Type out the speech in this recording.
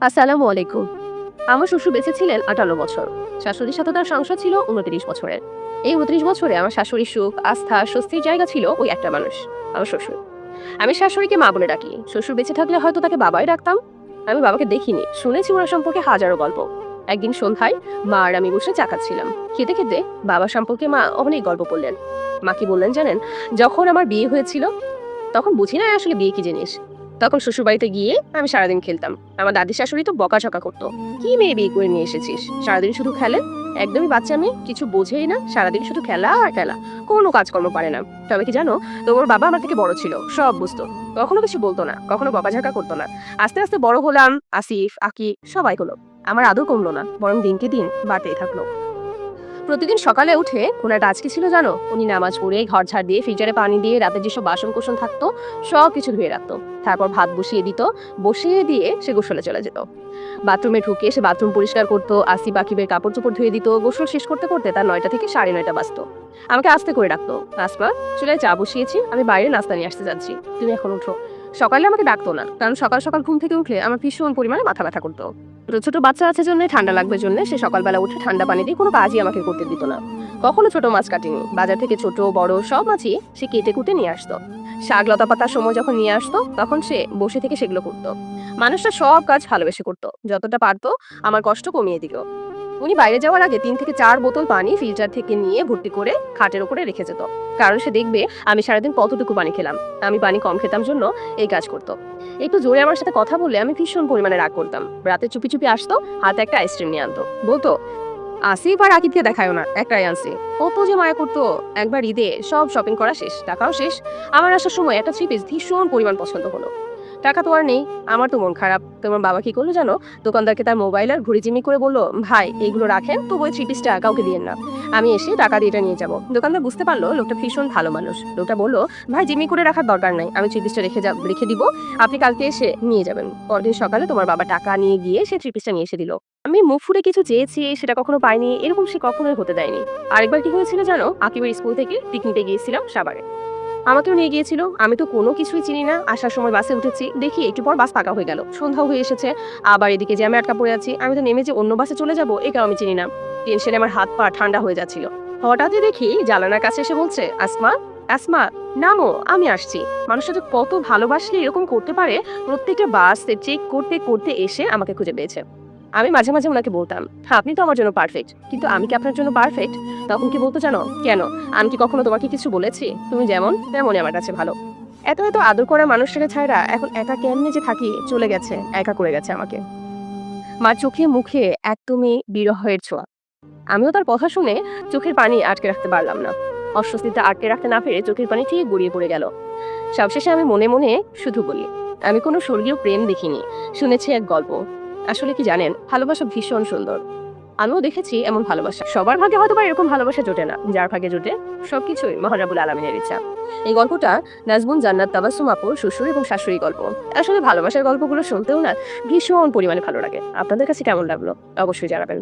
আসসালামু আলাইকুম। আমার শ্বশুর বেঁচে ছিলেন আটান্ন বছর। শাশুড়ির সাথে তার সংসার ছিল উনত্রিশ বছরের। এই উনত্রিশ বছরে আমার শাশুড়ির সুখ, আস্থা, স্বস্তির জায়গা ছিল ওই একটা মানুষ, আমার শ্বশুর। আমি শাশুড়িকে মা বলে ডাকি। শ্বশুর বেঁচে থাকলে হয়তো তাকে বাবাই ডাকতাম। আমি বাবাকে দেখিনি। শুনেছি ওনার সম্পর্কে হাজারো গল্প। একদিন সন্ধ্যায় মা আর আমি বসে চা খাচ্ছিলাম। খেতে খেতে বাবা সম্পর্কে মা অনেক গল্প বললেন। মা কি বললেন জানেন? যখন আমার বিয়ে হয়েছিল, তখন বুঝি না আসলে বিয়ে কি জিনিস। তখন শ্বশুরবাড়িতে গিয়ে আমি সারাদিন খেলতাম। আমার দাদি শাশুড়ি তো বকাঝকা করতো। কি মেয়ে বিয়ে করে নিয়ে এসেছিস? সারাদিন শুধু খেলে? একদমই বাচ্চা মেয়ে, কিছু বোঝেই না। সারাদিন শুধু খেলা আর খেলা। কোনো কাজকর্ম পারে না। তবে কি জানো, তোমার বাবা আমার থেকে বড় ছিল, সব বুঝতো। কখনো কিছু বলতো না, কখনো বকাঝকা করতো না। আস্তে আস্তে বড় হলাম, আসিফ আকি সবাই হলো। আমার আদৌ কমলো না, বরং দিনকে দিন বাড়তেই থাকল। প্রতিদিন সকালে উঠে ওনার কাজ কি ছিল জানো? উনি নামাজ পড়ে ঘর ঝাড় দিয়ে, ফ্রিজারে পানি দিয়ে, রাতে যেসব বাসন কোসন থাকতো, সব কিছু ধুয়ে রাখতো। তারপর ভাত বসিয়ে দিত, বসিয়ে দিয়ে সে গোসলে চলে যেত। বাথরুমে ঢুকে সে বাথরুম পরিষ্কার করতো আসি বাকিবের কাপড় চোপড় ধুয়ে দিত, গোসল শেষ করতে করতে তার নয়টা থেকে সাড়ে নয়টা বাজতো। আমাকে আস্তে করে রাখতো আসমা, চুলায় চা বসিয়েছি, আমি বাইরে নাস্তা নিয়ে আসতে যাচ্ছি। তুমি এখন উঠো। সকালে আমাকে ডাকতো না, কারণ সকাল সকাল ঘুম থেকে উঠলে আমার ভীষণ পরিমাণে মাথা ব্যথা করতো। ছোট ছোট বাচ্চা আছে জন্য ঠান্ডা লাগবে জন্য সে সকালবেলা উঠে ঠান্ডা পানি দিয়ে কোনো কাজই আমাকে করতে দিত না। কখনো ছোট মাছ কাটিনি, বাজার থেকে ছোট, বড় সব মাছই সে কেটে কুটে নিয়ে আসতো। শাক লতা পাতার সময় যখন নিয়ে আসতো, তখন সে বসে থেকে সেগুলো করতো। মানুষটা সব কাজ ভালোবেসে করতো, যতটা পারতো আমার কষ্ট কমিয়ে দিল। উনি বাইরে যাওয়ার আগে তিন থেকে চার বোতল পানি ফিল্টার থেকে নিয়ে ভর্তি করে খাটের উপরে রেখে যেত। কারণ সে দেখবে, আমি সারাদিন কতটুকু পানি খেলাম। আমি পানি কম খেতাম জন্য এই কাজ করতো। একটু জোরে আমার সাথে কথা বললে আমি ভীষণ পরিমাণে রাগ করতাম। রাতে চুপি চুপি আসতো, হাতে একটা আইসক্রিম নিয়ে আনতো। বলতো, আসিফ আর আকিবকে দেখায়ও না, একটাই আনছি। কত যে মায়া করতো। একবার ঈদে সব শপিং করা শেষ, টাকাও শেষ। আমার আসার সময় একটা থ্রি পিস ভীষণ পরিমাণ পছন্দ হলো। টাকা তো আর নেই, আমার তো মন খারাপ। তোমার বাবা কি করল জানো? দোকানদারকে তার মোবাইল আর ঘুড়ি জিমি করে বলল, ভাই এইগুলো রাখেন তো ওই থ্রি পিসটা কাউকে দিয়ে না। আমি এসে টাকা দিয়ে এটা নিয়ে যাব। দোকানদার বুঝতে পারল, লোকটা ভীষণ ভালো মানুষ। লোকটা বলল, ভাই জিমি করে রাখার দরকার নাই, আমি থ্রি পিসটা রেখে যা রেখে দিব। আপনি কালকে এসে নিয়ে যাবেন। পরদিন সকালে তোমার বাবা টাকা নিয়ে গিয়ে সে থ্রি পিসটা নিয়ে এসে দিল। আমি মুখ ফুটে কিছু চেয়েছি, সেটা কখনো পাইনি, এরকম সে কখনোই হতে দেয়নি। আরেকবার কি হয়েছিল জানো? আকিবের স্কুল থেকে পিকনিকে গিয়েছিলাম সাবারে আমাকেও নিয়ে গিয়েছিল। আমি তো কোনো কিছুই চিনি না। আসার সময় বাসে উঠেছি। দেখি একটু পর বাস ফাঁকা হয়ে গেল। সন্ধ্যাও হয়ে এসেছে। আবার এদিকে জ্যামে আটকা পড়ে আছি, আমি তো নেমে যে অন্য বাসে চলে যাব, এটাও আমি চিনি না। টেনশনে আমার হাত পা ঠান্ডা হয়ে যাচ্ছিল। হঠাৎই দেখি জানালার কাছে এসে বলছে, আসমা আসমা, নামো, আমি আসছি। মানুষটা যে কত ভালোবাসলে এরকম করতে পারে, প্রত্যেকটা বাস চেক করতে করতে এসে আমাকে খুঁজে পেয়েছে। আমি মাঝে মাঝে ওনাকে বলতাম হ্যাঁ আপনি তো আমার জন্য পারফেক্ট কিন্তু আমি কি আপনার জন্য পারফেক্ট তখন কি বলতো জানো? কেন? আমি কি কখনো তোমাকে কিছু বলেছি? তুমি যেমন, তেমনই আমার কাছে ভালো। এত এত আদর করা মানুষটাকে ছাড়া এখন একা কেমনে যে থাকি, চলে গেছে, একা করে গেছে আমাকে। মার চোখে মুখে একদমই বিরহের ছোঁয়া। আমিও তার কথা শুনে চোখের পানি আটকে রাখতে পারলাম না। অস্বস্তিতে আটকে রাখতে না পেরে চোখের পানি ঠিক গড়িয়ে পড়ে গেল। সবশেষে আমি মনে মনে শুধু বলি, আমি কোনো স্বর্গীয় প্রেম দেখিনি, শুনেছি এক গল্প। আসলে কি জানেন, ভালোবাসা ভীষণ সুন্দর। আমিও দেখেছি এমন ভালোবাসা। সবার ভাগে হয়তো বা এরকম ভালোবাসা জোটে না। যার ভাগে জোটে সবকিছুই মহারাবুল আলমিনের ইচ্ছা। এই গল্পটা নাজমুন জান্নাত তাবাসুম আপুর শ্বশুর এবং শাশুড়ি গল্প। আসলে ভালোবাসার গল্পগুলো শুনতেও না ভীষণ পরিমাণে ভালো লাগে। আপনাদের কাছে কেমন লাগল? অবশ্যই জানাবেন।